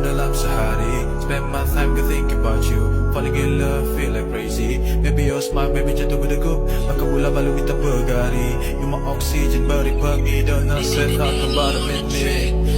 dalam sehari Spend my time ke think about you. Falling in love, feel like crazy. Baby you're smart, baby jatuh berdegup. degup Maka pula balu kita bergari. You my oxygen, beri pergi Dan nasihat aku baru mimpi